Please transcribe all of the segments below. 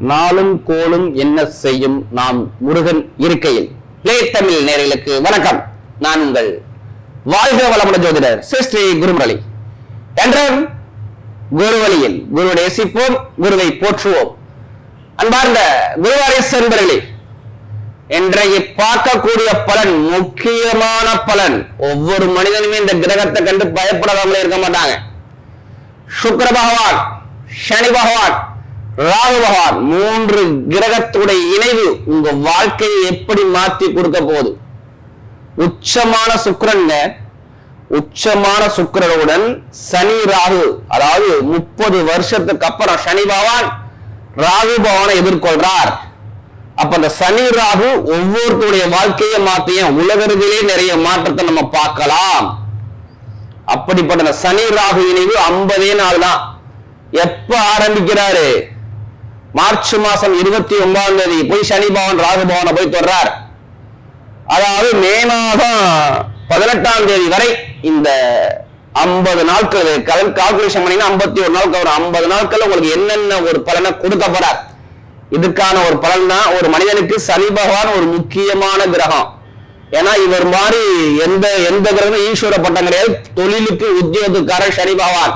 நாளும் கோளும் என்ன செய்யும் நாம் முருகன் இருக்கையில். பிளே தமிழ் நேர்களுக்கு வணக்கம். நான் உங்கள் வாழ்க வளமுடன் ஜோதிடர் சிஸ்ரீ குருமுரளி. என்றும் குருவழியில் குருவை நேசிப்போம் குருவை போற்றுவோம். அன்பார்ந்த குருவாரிஸ் என்பர்களே இன்றைக்கு பார்க்கக்கூடிய பலன் முக்கியமான பலன். ஒவ்வொரு மனிதனுமே இந்த கிரகத்தை கண்டு பயப்படாமலே இருக்க மாட்டாங்க. சுக்கர பகவான் சனி பகவான் ராகு பகவான் மூன்று கிரகத்துடைய இணைவு உங்க வாழ்க்கையை எப்படி மாற்றி கொடுக்க போகுது? உச்சமான சுக்கரங்க உச்சமான சுக்கரனுடன் சனி ராகு அதாவது முப்பது வருஷத்துக்கு அப்புறம் சனி பகவான் ராகு பகவானை எதிர்கொள்றார். அப்ப அந்த சனி ராகு ஒவ்வொருத்தருடைய வாழ்க்கையை மாத்தியும் உலகத்திலே நிறைய மாற்றத்தை நம்ம பார்க்கலாம். அப்படிப்பட்ட சனி ராகு இணைவு ஐம்பதே நாள் தான் எப்ப ஆரம்பிக்கிறாரு? மார்ச் மாசம் இருபத்தி ஒன்பதாம் தேதி போய் சனி பவன் ராகு பவனை போய் தொடர்றார் அதாவது மே மாதம் பதினெட்டாம் தேதி வரை இந்த ஐம்பது நாட்கள் கால்குலேஷன் பண்ணீங்கன்னா ஐம்பத்தி ஒரு நாளுக்கு ஒரு ஐம்பது நாட்கள் உங்களுக்கு என்னென்ன ஒரு பலனை கொடுக்க போறார். இதுக்கான ஒரு பலன் தான் ஒரு மனிதனுக்கு சனி பகவான் ஒரு முக்கியமான கிரகம். ஏன்னா இவர் மாதிரி எந்த எந்த கிரகம் ஈஸ்வர பட்டம் கிடையாது. தொழிலுக்கு உத்தியோகத்துக்காரர் சனி பகவான்.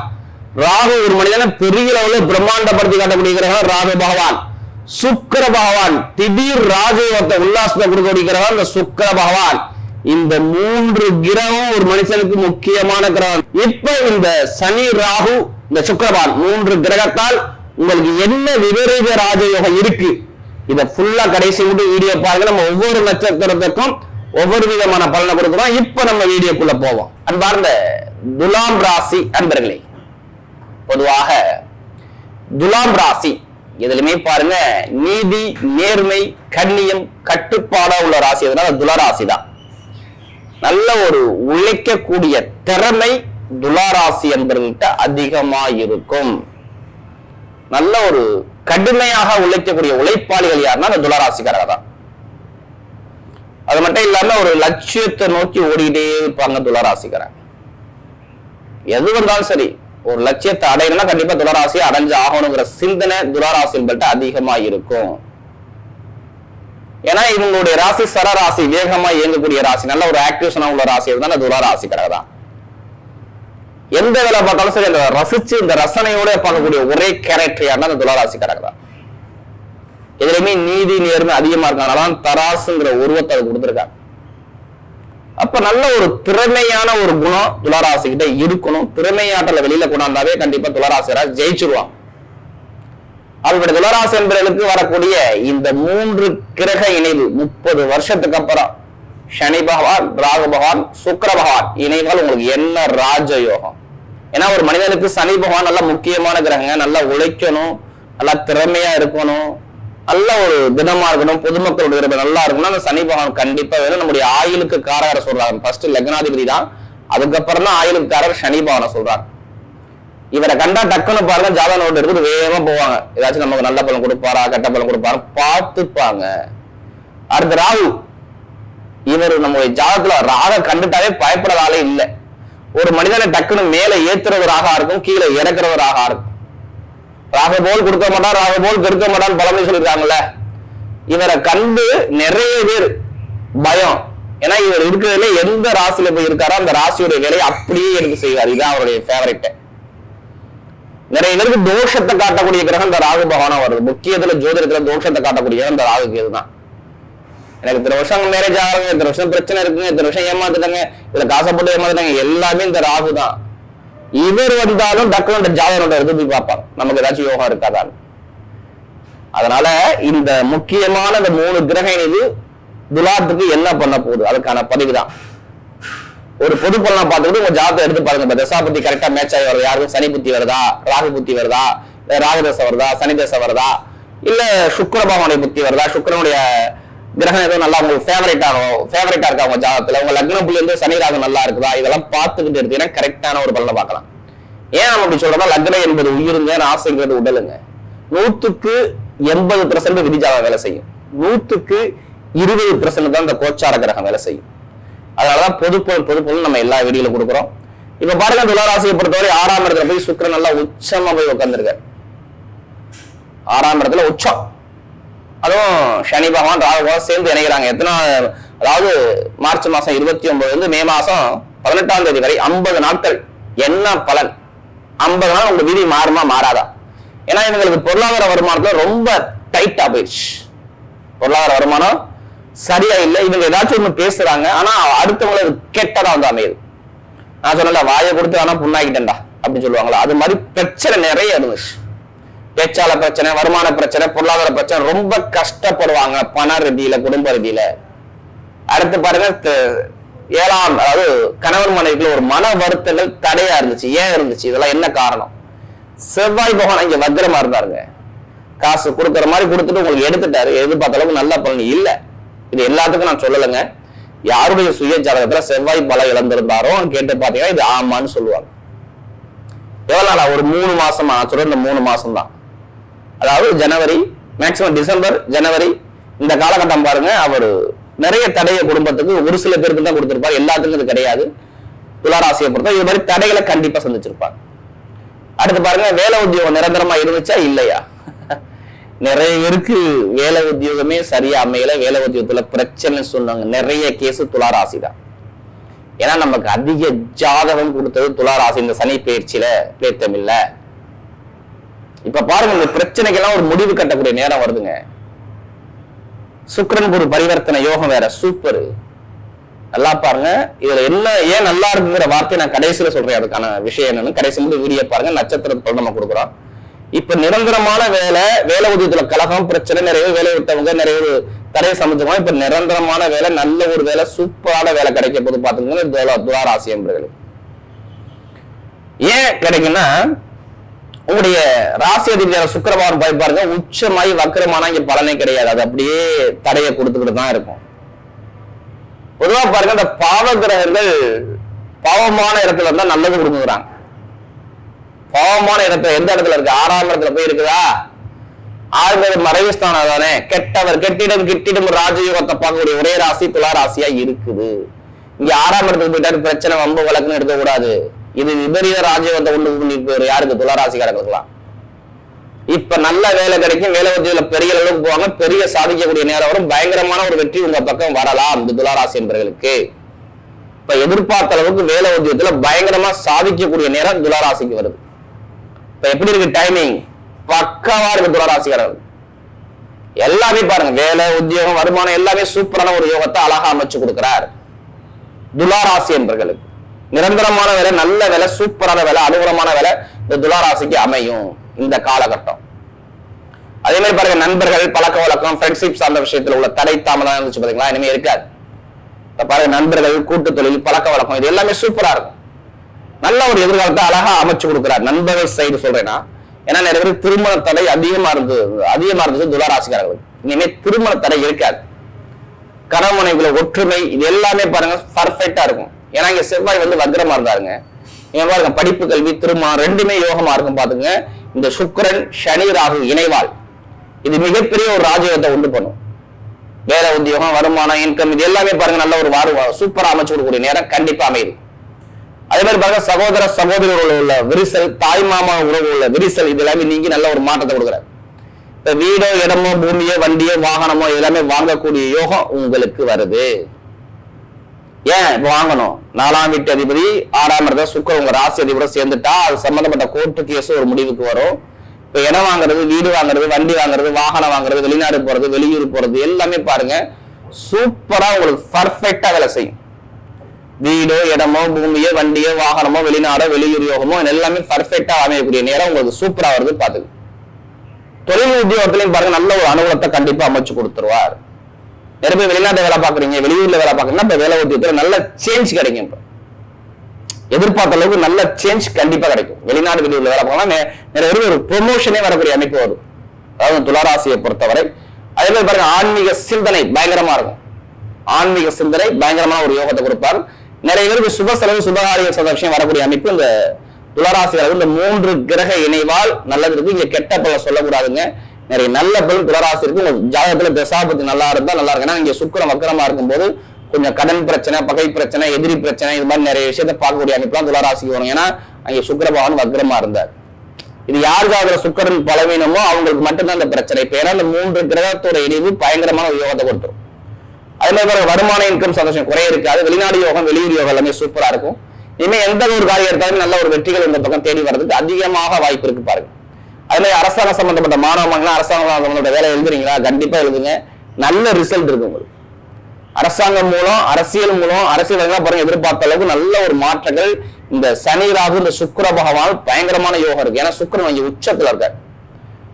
ராகு ஒரு மனிதனை பெரிய அளவில் பிரம்மாண்டப்படுத்தி காட்டக்கூடிய கிரகம் ராகு பகவான். சுக்கர பகவான் திடீர் ராஜயோகத்தை உல்லாசத்தை கொடுக்கக்கூடிய கிரகம் இந்த சுக்கர பகவான். இந்த மூன்று கிரகம் ஒரு மனுஷனுக்கு முக்கியமான கிரகம். இப்ப இந்த சனி ராகு இந்த சுக்கரபான் மூன்று கிரகத்தால் உங்களுக்கு என்ன விபரீத ராஜயோகம் இருக்கு? இதை ஃபுல்லா கடைசி மட்டும் வீடியோ பாருங்க. நம்ம ஒவ்வொரு நட்சத்திரத்துக்கும் ஒவ்வொரு விதமான பலனை கொடுக்குறோம். இப்ப நம்ம வீடியோக்குள்ள போவோம். அன்பார்ந்த துலாம் ராசி அன்பர்களே பொதுவாக துலாம் ராசி. எதுலையுமே பாருங்க நீதி நேர்மை கண்ணியம் கட்டுப்பாடா உள்ள ராசி. எதுனா துலராசி தான். நல்ல ஒரு உழைக்கக்கூடிய திறமை துலாராசி என்பவர்கள்ட்ட அதிகமா இருக்கும். நல்ல ஒரு கடுமையாக உழைக்கக்கூடிய உழைப்பாளிகள் யாருன்னா அந்த துளாராசிக்காரங்க தான். அது மட்டும் இல்லாம ஒரு லட்சியத்தை நோக்கி ஓடிக்கிட்டே இருப்பாங்க துளாராசிக்காரன் எது வந்தாலும் சரி ஒரு லட்சியத்தை அடையணும்னா கண்டிப்பா துளராசியை அடைஞ்சு ஆகணுங்கிற சிந்தனை துளாராசிகள்கிட்ட அதிகமா இருக்கும் ஏன்னா இவங்களுடைய ராசி சரராசி வேகமா இயங்கக்கூடிய ராசி நல்ல ஒரு ஆக்டிவேஷனா உள்ள ராசி தான் துளராசி துளாராசிக்காரங்க எந்த வேலை பார்த்தாலும் சரி அந்த ரசிச்சு இந்த ரசனையோட பார்க்கக்கூடிய ஒரே கேரக்டர் யாருன்னா அந்த துளராசி தான் எதுலையுமே நீதி நேர்மை அதிகமா இருக்கனால தான் தராசுங்கிற உருவத்தை அது கொடுத்துருக்காங்க. அப்ப நல்ல ஒரு திறமையான ஒரு குணம் துளராசி கிட்ட இருக்கணும். திறமையாட்டல வெளியில கொண்டாந்தாவே கண்டிப்பா துளாராசியரா ஜெயிச்சிருவான். அவருடைய துளராசி என்பவர்களுக்கு வரக்கூடிய இந்த மூன்று கிரக இணைவு முப்பது வருஷத்துக்கு அப்புறம் சனி பகவான் ராகு பகவான் சுக்கர பகவான் இணைவால் உங்களுக்கு என்ன ராஜயோகம்? ஏன்னா ஒரு மனிதனுக்கு சனி பகவான் நல்ல முக்கியமான கிரகங்க நல்லா உழைக்கணும் நல்லா திறமையா இருக்கணும். நல்ல ஒரு தினமா இருக்கணும் பொதுமக்களுடைய நல்லா இருக்கணும் அந்த சனி பகவான் கண்டிப்பா வேணும். நம்முடைய ஆயுளுக்கு காரகர சொல்றாங்க ஃபர்ஸ்ட் லக்னாதிபதி தான். அதுக்கப்புறம் தான் ஆயுளுக்கு காரகர் சனி பகவானை சொல்றாங்க இவரை கண்டா டக்குன்னு பாருங்க ஜாதக நோட்டு எடுத்துட்டு வேகமா போவாங்க. ஏதாச்சும் நமக்கு நல்ல பலன் கொடுப்பாரா கெட்ட பலன் கொடுப்பாரு பார்த்துப்பாங்க. அடுத்து ராகு. இவர் நம்முடைய ஜாதகத்துல ராக கண்டுட்டாவே பயப்படாத இல்லை. ஒரு மனிதனை டக்குன்னு மேல ஏத்துறவராக இருக்கும் கீழே இறக்குறவராக இருக்கும். ராக போல் கொடுக்க மாட்டான் ராக போல் கெடுக்க மாட்டான் பழமை சொல்லியிருக்காங்கல்ல. இவரை கண்டு நிறைய பேர் பயம். ஏன்னா இவர் இருக்கிறதுல எந்த ராசியில போய் இருக்காரோ அந்த ராசியுடைய வேலையை அப்படியே எனக்கு செய்வார். இதுதான் அவருடைய ஃபேவரட் நிறைய பேருக்கு தோஷத்தை காட்டக்கூடிய கிரகம் இந்த ராகு பகவானா வருது. முக்கியத்துல ஜோதிடத்துல தோஷத்தை காட்டக்கூடிய இந்த ராகு கேதுதான். எனக்கு இத்தனை வருஷம் மேரேஜ் ஆகுங்க இத்தனை வருஷம் பிரச்சனை இருக்குங்க இத்தனை வருஷம் ஏமாத்துட்டாங்க இதுல காசப்பட்டு ஏமாத்துட்டாங்க எல்லாமே இந்த ராகு தான் இவர் வந்தாலும் டக்குனு இந்த ஜாதகனோட எடுத்து போய் பார்ப்பாங்க? நமக்கு ஏதாச்சும் யோகம் இருக்காதான் அதனால இந்த முக்கியமான இந்த மூணு கிரக இணைவு துலாத்துக்கு என்ன பண்ண போகுது? அதுக்கான பதிவு தான். ஒரு பொது பலனா பார்த்துக்கிட்டு உங்க ஜாதகத்தை எடுத்து பாருங்க. இப்ப தசா புத்தி கரெக்டா மேட்ச் ஆகி வருது? யாருக்கும் சனி புத்தி வருதா? ராகு புத்தி வருதா? இல்ல ராகு தசை வருதா? சனி தசை வருதா? இல்ல சுக்கர பகவானுடைய புத்தி வருதா? சுக்கரனுடைய கிரகம் ஏதோ நல்லா உங்களுக்கு ஃபேவரேட் ஆகும் ஃபேவரேட்டா இருக்கா உங்க ஜாதகத்துல? உங்க லக்ன புள்ளி வந்து சனி ராகு நல்லா இருக்குதா? இதெல்லாம் பார்த்துக்கிட்டு எடுத்தீங்கன்னா கரெக்டான ஒரு பலனை பார்க்கலாம். ஏன் நம்ம அப்படி சொல்றோம்னா லக்னம் என்பது உயிருங்க ஆசைங்கிறது உடலுங்க. நூத்துக்கு எண்பது பிரசன்ட் விதிஜாதம் வேலை செய்யும். நூத்துக்கு இருபது பிரசன்ட் தான் இந்த கோச்சார கிரகம் வேலை செய்யும். அதனாலதான் பொதுப்பொருள் பொதுப்பொருள் நம்ம எல்லா வீடியோல கொடுக்குறோம். இப்ப பாருங்க துளாராசியை பொறுத்தவரை ஆறாம் இடத்துல போய் சுக்கரன் நல்லா உச்சமா போய் உட்கார்ந்துருக்காரு ஆறாம் இடத்துல உச்சம். அதுவும் சனி பகவான் ராகு சேர்ந்து இணைகிறாங்க. எத்தனை அதாவது மார்ச் மாசம் இருபத்தி ஒன்பதுல இருந்து மே மாசம் பதினெட்டாம் தேதி வரை ஐம்பது நாட்கள். என்ன பலன்? ஐம்பது நாள் உங்க விதி மாறுமா மாறாதா? ஏன்னா இவங்களுக்கு பொருளாதார வருமானத்துல ரொம்ப டைட்டா போயிடுச்சு. பொருளாதார வருமானம் சரியா இல்லை. இவங்க ஏதாச்சும் ஒண்ணு பேசுறாங்க. ஆனா அடுத்தவங்களுக்கு கெட்டதா வந்து அமையுது. நான் சொன்னல வாயை கொடுத்து ஆனா புண்ணாக்கிட்டேன்டா அப்படின்னு சொல்லுவாங்களா? அது மாதிரி பிரச்சனை நிறைய இருந்துச்சு. பேச்சாள பிரச்சனை வருமான பிரச்சனை பொருளாதார பிரச்சனை ரொம்ப கஷ்டப்படுவாங்க பண ரீதியில குடும்ப ரீதியில. அடுத்து பாருங்க ஏழாம் அதாவது கணவன் மனைவிக்குள்ள ஒரு மன வருத்தங்கள் தடையா இருந்துச்சு. ஏன் இருந்துச்சு? இதெல்லாம் என்ன காரணம்? செவ்வாய் பகவான் இங்க வக்ரமா இருந்தாருங்க. காசு கொடுக்குற மாதிரி கொடுத்துட்டு உங்களுக்கு எடுத்துட்டாரு. எதிர்பார்த்த அளவுக்கு நல்ல பலன் இல்ல. இது எல்லாத்துக்கும் நான் சொல்லலைங்க. யாருடைய சுய ஜாதகத்துல செவ்வாய் பலம் இழந்திருந்தாரோ கேட்டு பாத்தீங்கன்னா இது ஆமான்னு சொல்லுவாங்க. எவ்வளவு நாளா? ஒரு மூணு மாசமா? நான் சொல்ற இந்த மூணு மாசம் தான் அதாவது ஜனவரி மேக்சிமம் டிசம்பர் ஜனவரி இந்த காலகட்டம் பாருங்க அவர் நிறைய தடையை குடும்பத்துக்கு ஒரு சில பேருக்கு தான் கொடுத்திருப்பார். எல்லாத்துக்கும் இது கிடையாது. துளாராசியை பொறுத்த இது மாதிரி தடைகளை கண்டிப்பா சந்திச்சிருப்பார். அடுத்து பாருங்க வேலை உத்தியோகம் நிரந்தரமா இருந்துச்சா? இல்லையா? நிறைய பேருக்கு வேலை உத்தியோகமே சரியா அமையல. வேலை உத்தியோகத்துல பிரச்சனை சொன்னாங்க. நிறைய கேஸ் துளாராசி தான். ஏன்னா நமக்கு அதிக ஜாதகம் கொடுத்தது துளாராசி இந்த சனி பயிற்சியில பேத்தம் இப்ப பாருங்க இந்த பிரச்சனைக்கெல்லாம் ஒரு முடிவு கட்டக்கூடிய நேரம் வருதுங்க. சுக்கிரன் குரு பரிவர்த்தனை யோகம் வேற சூப்பர் நல்லா பாருங்க இதுல என்ன ஏன் நல்லா இருக்குங்கிற வார்த்தையை நான் கடைசியில சொல்றேன் அதுக்கான விஷயம் என்னன்னு. கடைசி முடிவு வீடியோ பாருங்க நட்சத்திரத்தை நம்ம கொடுக்குறோம். இப்ப நிரந்தரமான வேலை வேலை உதயத்துல கழகம் பிரச்சனை நிறைய வேலை விட்டவங்க நிறைய ஒரு தடையை சமைச்சவங்க இப்ப நிரந்தரமான வேலை நல்ல ஒரு வேலை சூப்பரான வேலை கிடைக்க போது பாத்துக்கோங்க துலா துளாராசி என்பர்களுக்கு ஏன் கிடைக்குன்னா உங்களுடைய ராசி அதிபதியான சுக்கிரபகவான் போய் பாருங்க உச்சமாய் வக்கரமானா இங்க பலனே கிடையாது. அது அப்படியே தடையை கொடுத்துக்கிட்டு தான் இருக்கும். பொதுவா பாருங்க அந்த பாவ கிரகங்கள் பாவமான இடத்துல இருந்தா நல்லது கொடுக்குறாங்க. பாவமான இடத்துல எந்த இடத்துல இருக்கு? ஆறாம் இடத்துல போய் இருக்குதா? ஆறுவது மறைவு ஸ்தானம் தானே. கெட்டவர் கெட்டிடம் கிட்டிடம் ராஜயோகத்தை பார்க்கக்கூடிய ஒரே ராசி துளா ராசியா இருக்குது. இங்க ஆறாம் இடத்துக்கு போயிட்டாரு பிரச்சனை வம்பு வழக்குன்னு எடுக்கக்கூடாது. இது விபரீத ராஜ்யத்தை உண்டு பண்ணிட்டு யாருக்கு? துளராசிக்காரர்களுக்கெல்லாம் இப்ப நல்ல வேலை கிடைக்கும் வேலை உத்தியில பெரிய அளவுக்கு போவாங்க பெரிய சாதிக்கக்கூடிய நேரம் வரும் பயங்கரமான ஒரு வெற்றி உங்க பக்கம் வரலாம் இந்த துளாராசி என்பவர்களுக்கு. இப்ப எதிர்பார்த்த அளவுக்கு வேலை உத்தியத்துல பயங்கரமா சாதிக்கக்கூடிய நேரம் துளாராசிக்கு வருது. இப்ப எப்படி இருக்கு டைமிங் பக்கவா இருக்கு துளாராசிக்காரர்கள். எல்லாமே பாருங்க வேலை உத்தியோகம் வருமானம் எல்லாமே சூப்பரான ஒரு யோகத்தை அழகா அமைச்சு கொடுக்கிறார். துளாராசி என்பர்களுக்கு நிரந்தரமான வேலை நல்ல வேலை சூப்பரான வேலை அனுகூலமான வேலை இந்த துளாராசிக்கு அமையும் இந்த காலகட்டம். அதே மாதிரி பாருங்க நண்பர்கள் பழக்க வழக்கம் ஃப்ரெண்ட்ஷிப் சார்ந்த விஷயத்துல உள்ள தடை தாமதம் இருந்துச்சு பாத்தீங்களா? இனிமே இருக்காது. பாருங்க நண்பர்கள் கூட்டு தொழில் பழக்க வழக்கம் இது எல்லாமே சூப்பரா இருக்கும். நல்ல ஒரு எதிர்காலத்தை அழகா அமைச்சு கொடுக்குறாரு. நண்பர்கள் சைடு சொல்றேன்னா ஏன்னா நிறைய பேர் திருமண தடை அதிகமா இருந்தது அதிகமா இருந்தது துளாராசிக்காரர்களுக்கு இனிமே திருமண தடை இருக்காது. கணவனைக்குள்ள ஒற்றுமை இது எல்லாமே பாருங்க பர்ஃபெக்டா இருக்கும். ஏன்னா இங்க செவ்வாய் வந்து வக்ரமா இருந்தாருங்க. இங்க பாருங்க படிப்பு கல்வி திருமணம் ரெண்டுமே யோகமா இருக்கும் பாத்துங்க. இந்த சுக்கரன் சனி ராகு இணைவாள். இது மிகப்பெரிய ஒரு ராஜயோகத்தை உண்டு பண்ணும். வேலை உத்தியோகம் வருமானம் இன்கம் இது எல்லாமே பாருங்க நல்ல ஒரு வாரு சூப்பரா அமைச்சு கொடுக்கக்கூடிய நேரம் கண்டிப்பா அமையுது. அதே மாதிரி பாருங்க சகோதர சகோதரர்கள் உள்ள விரிசல் தாய் மாமா உறவு உள்ள விரிசல் இது எல்லாமே நீங்க நல்ல ஒரு மாற்றத்தை கொடுக்குறாரு. இப்ப வீடோ இடமோ பூமியோ வண்டியோ வாகனமோ எல்லாமே வாங்கக்கூடிய யோகம் உங்களுக்கு வருது. ஏன் வாங்கணும்? நாலாம் வீட்டு அதிபதி ஆறாம் இடத்த சுக்கர் உங்க ராசி அதிபரோட சேர்ந்துட்டா அது சம்பந்தப்பட்ட கோர்ட்டு கேஸ் ஒரு முடிவுக்கு வரும். இப்ப இடம் வாங்குறது வீடு வாங்குறது வண்டி வாங்குறது வாகனம் வாங்குறது வெளிநாடு போறது வெளியூர் போறது எல்லாமே பாருங்க. சூப்பரா உங்களுக்கு பர்ஃபெக்டா வேலை செய்யும். வீடோ இடமோ பூமியோ வண்டியோ வாகனமோ வெளிநாடோ வெளியூர் யோகமோ எல்லாமே பர்ஃபெக்டா அமையக்கூடிய நேரம் உங்களுக்கு சூப்பரா வருது பாத்துக்கு. தொழில் உத்தியோகத்திலையும் பாருங்க நல்ல ஒரு அனுகூலத்தை கண்டிப்பா அமைச்சு கொடுத்துருவார். நிறைய பேர் வெளிநாட்டு வேலை பாக்குறீங்க வெளியூர்ல வேலை பாக்குறீங்கன்னா இப்ப வேலை உத்தியோகத்துல நல்ல சேஞ்ச் கிடைக்கும் எதிர்பார்த்த அளவுக்கு நல்ல சேஞ்ச் கண்டிப்பா கிடைக்கும். வெளிநாடு வெளியூர்ல வேலை பார்க்கலாம் நிறைய பேருக்கு ஒரு ப்ரொமோஷனே வரக்கூடிய அமைப்பு வரும் அதாவது துளாராசியை பொறுத்தவரை. அதே மாதிரி பாருங்க ஆன்மீக சிந்தனை பயங்கரமா இருக்கும். ஆன்மீக சிந்தனை பயங்கரமான ஒரு யோகத்தை கொடுப்பார். நிறைய பேருக்கு சுப செலவு சுபகாரிய சதவிஷயம் விஷயம் வரக்கூடிய அமைப்பு இந்த துளராசிகள் இந்த மூன்று கிரக இணைவால் நல்லது இருக்கு. இங்க கெட்ட பல சொல்லக்கூடாதுங்க. நிறைய நல்ல பலன் துளராசி இருக்கு. உங்க ஜாதகத்துல தசாபதி நல்லா இருந்தா நல்லா இருக்கு ஏன்னா இங்க சுக்கரம் வக்கரமா இருக்கும்போது கொஞ்சம் கடன் பிரச்சனை பகை பிரச்சனை எதிரி பிரச்சனை இது மாதிரி நிறைய விஷயத்த பார்க்கக்கூடிய அமைப்புலாம் துளராசிக்கு வரும். ஏன்னா அங்கே சுக்கிர பகவான் வக்ரமா இருந்தார். இது யாருக்காக சுக்கரன் பலவீனமோ அவங்களுக்கு மட்டும்தான் இந்த பிரச்சனை. இப்ப ஏன்னா இந்த மூன்று கிரகத்தோட இணைவு பயங்கரமான யோகத்தை கொடுத்துரும். அதே மாதிரி வருமான இன்கம் சந்தோஷம் குறைய இருக்காது. வெளிநாடு யோகம் வெளியூர் யோகம் எல்லாமே சூப்பரா இருக்கும். இனிமே எந்த ஒரு காரியம் எடுத்தாலும் நல்ல ஒரு வெற்றிகள் இந்த பக்கம் தேடி வர்றதுக்கு அதிகமாக வாய்ப்பு இருக்கு பாருங்க. அதுலேயே அரசாங்கம் அரசாங்க சம்பந்தப்பட்ட மாணவர்கள்லாம் அரசாங்கம் சம்பந்தப்பட்ட வேலை எழுதுறீங்களா? கண்டிப்பாக எழுதுங்க. நல்ல ரிசல்ட் இருக்கு உங்களுக்கு. அரசாங்கம் மூலம் அரசியல் மூலம் அரசியல் பாருங்க எதிர்பார்த்த அளவுக்கு நல்ல ஒரு மாற்றங்கள். இந்த சனி ராகு இந்த சுக்கர பகவான் பயங்கரமான யோகம் இருக்கு. ஏன்னா சுக்கரன் இங்க உச்சத்துல இருக்கார்.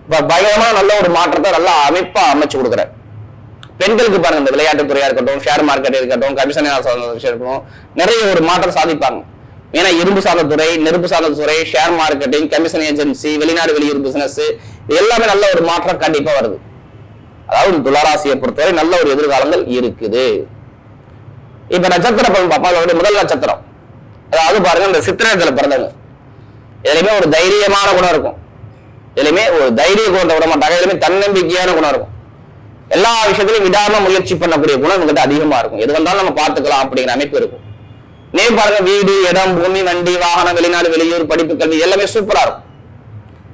இப்ப பயங்கரமான நல்ல ஒரு மாற்றத்தை நல்லா அமைப்பா அமைச்சு கொடுக்குறார். பெண்களுக்கு பாருங்க இந்த விளையாட்டுத்துறையாக இருக்கட்டும் ஷேர் மார்க்கெட் இருக்கட்டும் கமிஷன் விஷயம் இருக்கட்டும் நிறைய ஒரு மாற்றம் சாதிப்பாங்க. ஏன்னா இரும்பு சார்ந்த துறை நெருப்பு சார்ந்த துறை ஷேர் மார்க்கெட்டிங் கமிஷன் ஏஜென்சி வெளிநாடு வெளியூர் பிசினஸ் எல்லாமே நல்ல ஒரு மாற்றம் கண்டிப்பா வருது. அதாவது துளாராசியை பொறுத்தவரை நல்ல ஒரு எதிர்காலங்கள் இருக்குது. இப்ப நட்சத்திர பலன் பார்ப்போம். அதோட முதல் நட்சத்திரம். அதாவது பாருங்க இந்த சித்திரத்துல பிறந்தவங்க. எதுலையுமே ஒரு தைரியமான குணம் இருக்கும். எதுலையுமே ஒரு தைரிய குணத்தை விட மாட்டாங்க. எதுலையுமே தன்னம்பிக்கையான குணம் இருக்கும். எல்லா விஷயத்திலும் விடாம முயற்சி பண்ணக்கூடிய குணம் உங்ககிட்ட அதிகமா இருக்கும். எது வந்தாலும் நம்ம பார்த்துக்கலாம் அப்படிங்கிற அமைப்பு இருக்கும். நே பாருங்க வீடு இடம் பூமி வண்டி வாகனம் வெளிநாடு வெளியூர் படிப்பு கல்வி எல்லாமே சூப்பரா இருக்கும்.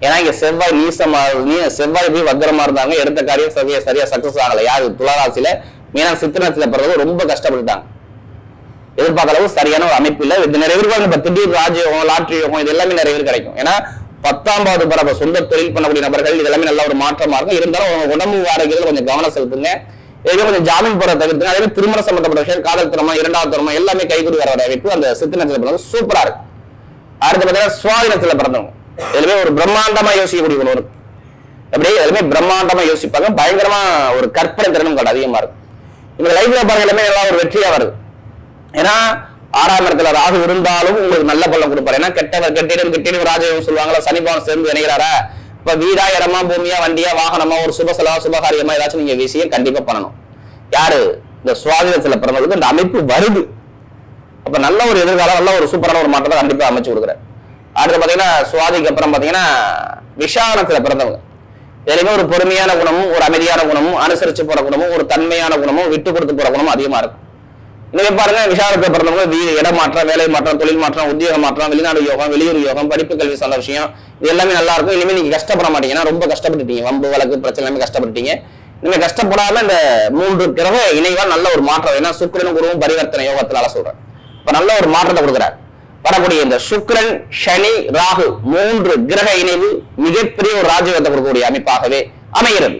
ஏன்னா இங்க செவ்வாய் நீசமா நீ செவ்வாய் போய் வக்கரமா இருந்தாங்க எடுத்த காரியம் சரியா சரியா சக்சஸ் ஆகல. யாரு? துளாராசியில மீனா சித்திரத்துல பிறகு ரொம்ப கஷ்டப்பட்டுட்டாங்க. எதிர்பார்த்த அளவு சரியான ஒரு அமைப்பு இல்லை. இது நிறைய பேருக்கு இப்ப திடீர் ராஜயோகம் லாட்ரி யோகம் இது எல்லாமே நிறைய பேர் கிடைக்கும். ஏன்னா பத்தாம் பாவது பரப்ப சொந்த தொழில் பண்ணக்கூடிய நபர்கள் இது எல்லாமே நல்ல ஒரு மாற்றமா இருக்கும். இருந்தாலும் உங்க உடம்பு ஆரோக்கியத்தில் கொஞ்சம் கவனம் செலுத்துங்க. ஏதோ கொஞ்சம் ஜாமீன் போற தவிர்த்து அதே மாதிரி திருமண சம்பந்தப்பட்ட விஷயம் காதல் திருமணம் இரண்டாவது திருமணம் எல்லாமே கைகூடி வர வர அமைப்பு. அந்த சித்திரத்துல பிறந்தவங்க சூப்பரா இருக்கு. அடுத்து பார்த்தீங்கன்னா சுவாதினத்துல பிறந்தவங்க எதுவுமே ஒரு பிரம்மாண்டமா யோசிக்கக்கூடிய குணம் இருக்கு அப்படியே எல்லாமே பிரம்மாண்டமா யோசிப்பாங்க. பயங்கரமா ஒரு கற்பனை திறனும் கூட அதிகமா இருக்கும் இந்த லைஃப்ல பாருங்க எல்லாமே எல்லாம் ஒரு வெற்றியா வருது. ஏன்னா ஆறாம் இடத்துல ராகு இருந்தாலும் உங்களுக்கு நல்ல பலம் கொடுப்பாரு. ஏன்னா கெட்டவர் கெட்டிடம் கெட்டிடம் ராஜயோகம் சொல்லுவாங்களா சனி சேர்ந்து இணைகிறாரா? இப்ப வீடா இடமா பூமியா வண்டியா வாகனமா ஒரு சுப செலவா சுபகாரியமா ஏதாச்சும் நீங்க விஷயம் கண்டிப்பா பண்ணணும். யாரு? இந்த சுவாதீனத்துல பிறந்தவங்களுக்கு இந்த அமைப்பு வருது. அப்ப நல்ல ஒரு எதிர்காலம் நல்ல ஒரு சூப்பரான ஒரு மாற்றத்தை கண்டிப்பா அமைச்சு கொடுக்குறேன் அடுத்து பாத்தீங்கன்னா சுவாதிக்கு அப்புறம் பாத்தீங்கன்னா விஷானத்துல பிறந்தவங்க. இதுலயுமே ஒரு பொறுமையான குணமும் ஒரு அமைதியான குணமும் அனுசரிச்சு போற குணமும் ஒரு தன்மையான குணமும் விட்டு கொடுத்து போற குணமும் அதிகமா இருக்கும். இன்னும் பாருங்க விஷாலத்தை பிறந்தவங்க வீடு இட மாற்றம் வேலை மாற்றம் தொழில் மாற்றம் உத்தியோக மாற்றம் வெளிநாடு யோகம் வெளியூர் யோகம் படிப்பு கல்வி சார்ந்த விஷயம் இது எல்லாமே நல்லா இருக்கும். இனிமேல் நீங்க கஷ்டப்பட மாட்டீங்கன்னா ரொம்ப கஷ்டப்பட்டுட்டீங்க. வம்பு வழக்கு பிரச்சனை எல்லாமே கஷ்டப்பட்டுட்டீங்க. இனிமே கஷ்டப்படாம இந்த மூன்று கிரக இணைவா நல்ல ஒரு மாற்றம். ஏன்னா சுக்கிரன் குருவும் பரிவர்த்தனை யோகத்தினால சொல்றேன் இப்ப நல்ல ஒரு மாற்றத்தை கொடுக்குறாரு. வரக்கூடிய இந்த சுக்ரன் சனி ராகு மூன்று கிரக இணைவு மிகப்பெரிய ஒரு ராஜயோகத்தை கொடுக்கக்கூடிய அமைப்பாகவே அமைகிறது.